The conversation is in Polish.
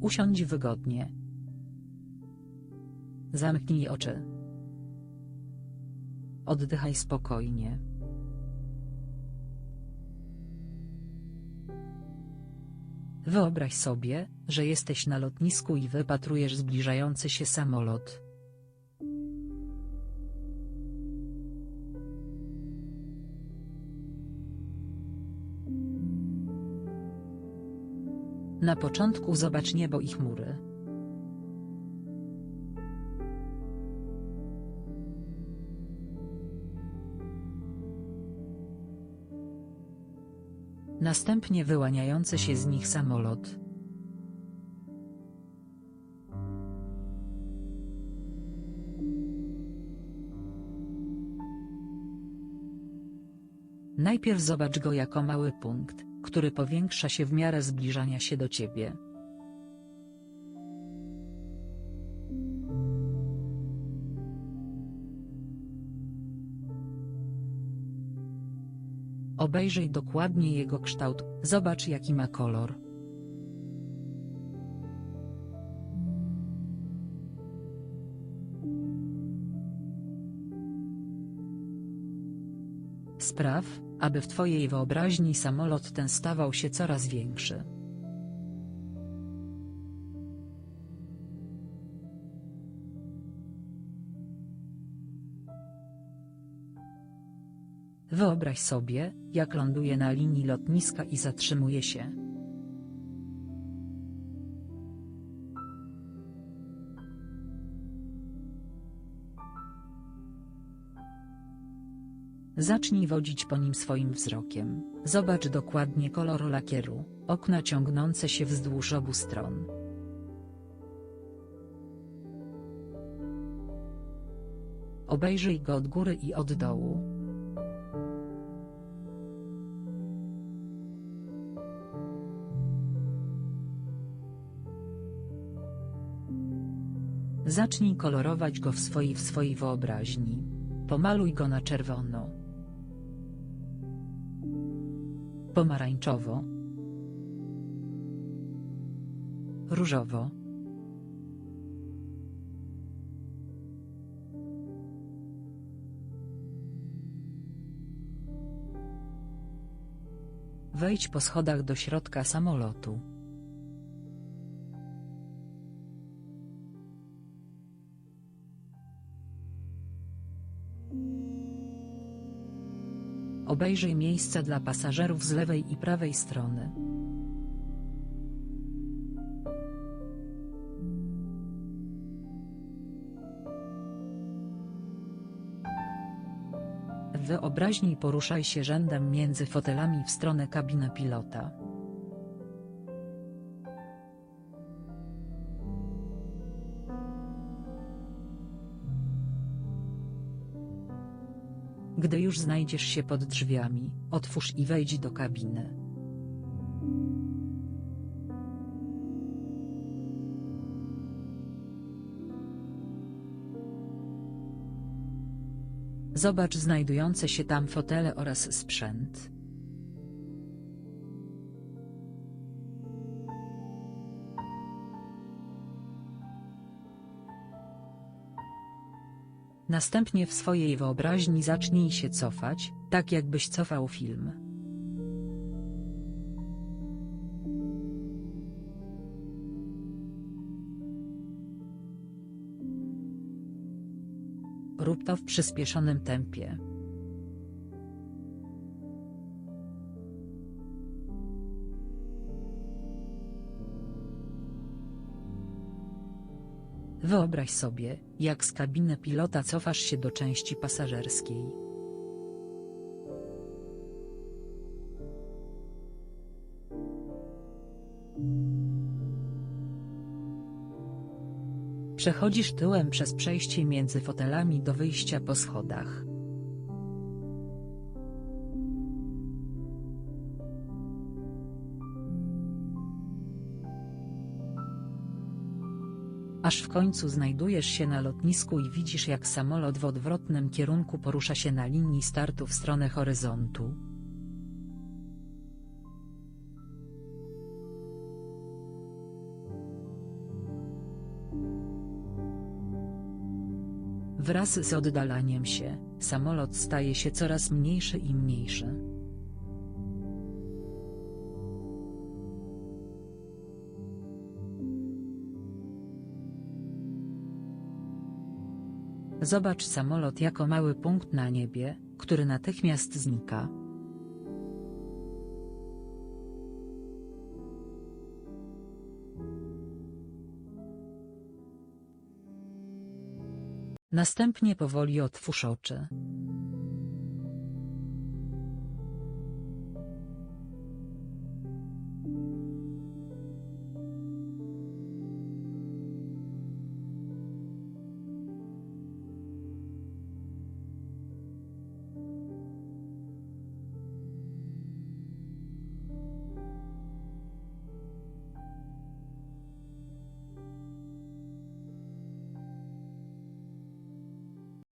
Usiądź wygodnie. Zamknij oczy. Oddychaj spokojnie. Wyobraź sobie, że jesteś na lotnisku i wypatrujesz zbliżający się samolot. Na początku zobacz niebo i chmury. Następnie wyłaniający się z nich samolot. Najpierw zobacz go jako mały punkt, który powiększa się w miarę zbliżania się do ciebie. Obejrzyj dokładnie jego kształt, zobacz jaki ma kolor. Spraw, aby w twojej wyobraźni samolot ten stawał się coraz większy. Wyobraź sobie, jak ląduje na linii lotniska i zatrzymuje się. Zacznij wodzić po nim swoim wzrokiem. Zobacz dokładnie kolor lakieru, okna ciągnące się wzdłuż obu stron. Obejrzyj go od góry i od dołu. Zacznij kolorować go w swojej w swojej wyobraźni. Pomaluj go na czerwono. Pomarańczowo. Różowo. Wejdź po schodach do środka samolotu. Obejrzyj miejsca dla pasażerów z lewej i prawej strony. W wyobraźni poruszaj się rzędem między fotelami w stronę kabiny pilota. Gdy już znajdziesz się pod drzwiami, otwórz i wejdź do kabiny. Zobacz znajdujące się tam fotele oraz sprzęt. Następnie w swojej wyobraźni zacznij się cofać, tak jakbyś cofał film. Rób to w przyspieszonym tempie. Wyobraź sobie, jak z kabiny pilota cofasz się do części pasażerskiej. Przechodzisz tyłem przez przejście między fotelami do wyjścia po schodach. aż w końcu znajdujesz się na lotnisku i widzisz jak samolot w odwrotnym kierunku porusza się na linii startu w stronę horyzontu. Wraz z oddalaniem się, samolot staje się coraz mniejszy i mniejszy. Zobacz samolot jako mały punkt na niebie, który natychmiast znika. Następnie powoli otwórz oczy.